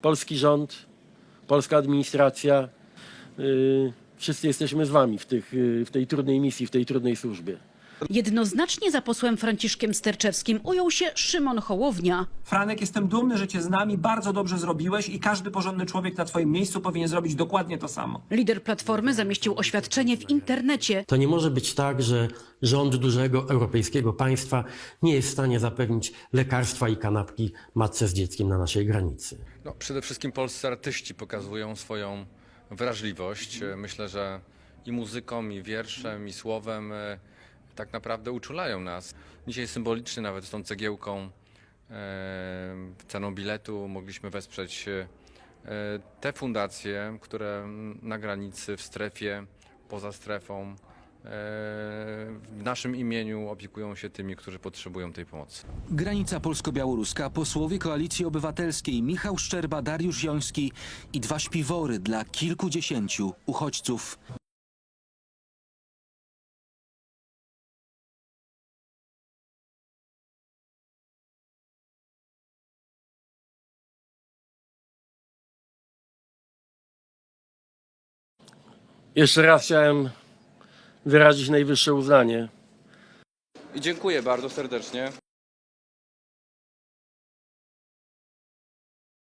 polski rząd, polska administracja, yy, wszyscy jesteśmy z wami w, tych, yy, w tej trudnej misji, w tej trudnej służbie. Jednoznacznie za posłem Franciszkiem Sterczewskim ujął się Szymon Hołownia. Franek, jestem dumny, że cię z nami bardzo dobrze zrobiłeś i każdy porządny człowiek na twoim miejscu powinien zrobić dokładnie to samo. Lider Platformy zamieścił oświadczenie w internecie. To nie może być tak, że rząd dużego europejskiego państwa nie jest w stanie zapewnić lekarstwa i kanapki matce z dzieckiem na naszej granicy. No, przede wszystkim polscy artyści pokazują swoją wrażliwość. Myślę, że i muzyką, i wierszem, i słowem e, tak naprawdę uczulają nas. Dzisiaj symbolicznie nawet z tą cegiełką e, ceną biletu mogliśmy wesprzeć e, te fundacje, które na granicy, w strefie, poza strefą e, w naszym imieniu opiekują się tymi, którzy potrzebują tej pomocy. Granica polsko-białoruska, posłowie Koalicji Obywatelskiej Michał Szczerba, Dariusz Joński i dwa śpiwory dla kilkudziesięciu uchodźców. Jeszcze raz chciałem wyrazić najwyższe uznanie I dziękuję bardzo serdecznie.